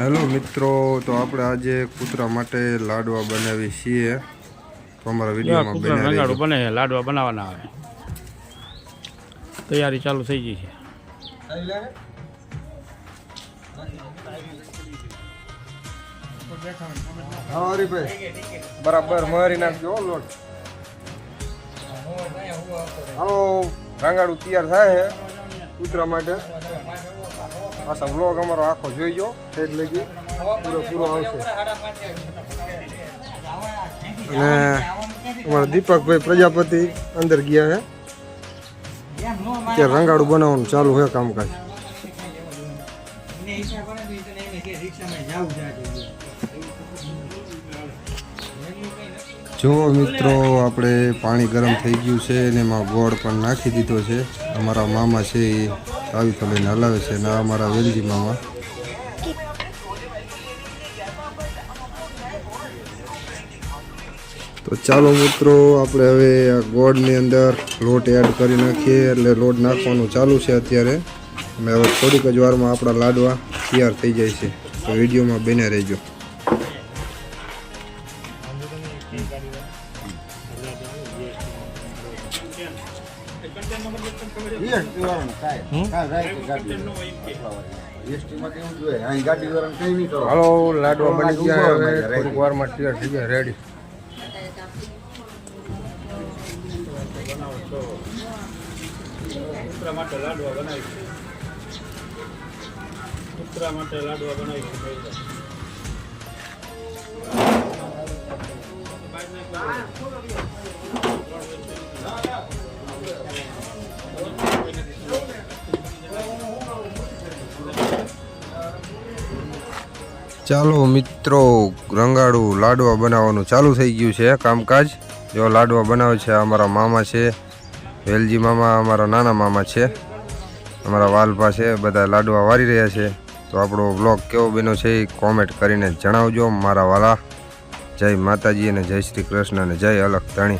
Hello મિત્રો તો આપણે આજે કૂતરા માટે લાડવા બનાવી છીએ. તો અમારા વિડીયોમાં બને લાડવા બનાવવાના આવે. તૈયારી ચાલુ થઈ ગઈ છે. હા હરીભાઈ બરાબર મારી નાખજો હો લોટ. હાલો રાંગાડું તૈયાર થાય છે કૂતરા માટે. પાછા વ્લોગ અમારો આખો જોઈજો ઠેઠ લગી પૂરો પૂરો આવશે અને અમારા દીપકભાઈ પ્રજાપતિ અંદર ગયા છે ત્યાં રંગાડું બનાવવાનું ચાલુ છે કામકાજ જો, મિત્રો, આપણે પાણી ગરમ થઈ ગયું છે અને એમાં ગોળ પણ નાખી દીધો છે. અમારા મામા છે એ. ચાવી તો લઈને હલાવે છે અને આ અમારા વેલજી મામા. તો ચાલો મિત્રો, આપણે હવે આ ગોળની અંદર લોટ એડ કરી નાખીએ, એટલે લોટ નાખવાનું ચાલુ છે અત્યારે. અને હવે થોડીક જ વારમાં આપણા લાડવા તૈયાર થઈ જાય છે. તો વિડીયોમાં બને રહેજો. હાલો લાડવા બની ગયા હવે. થોડીક વારમાં તૈયાર થઈ ગયા રેડી. કૂતરા માટે લાડવા બનાવી કૂતરા માટે લાડવા બનાવી ચાલો મિત્રો, રંગાડું લાડવા બનાવવાનું ચાલુ થઈ ગયું છે કામકાજ. જો લાડવા બનાવે છે અમારા મામા છે, વેલજી મામા, અમારા નાના મામા છે, અમારા વાલપા છે, બધા લાડવા વારી રહ્યા છે. તો આપણો બ્લોગ કેવો બન્યો છે એ કોમેન્ટ કરીને જણાવજો, મારા વાલા. જય માતાજી અને જય શ્રી કૃષ્ણ અને જય અલખ ધણી.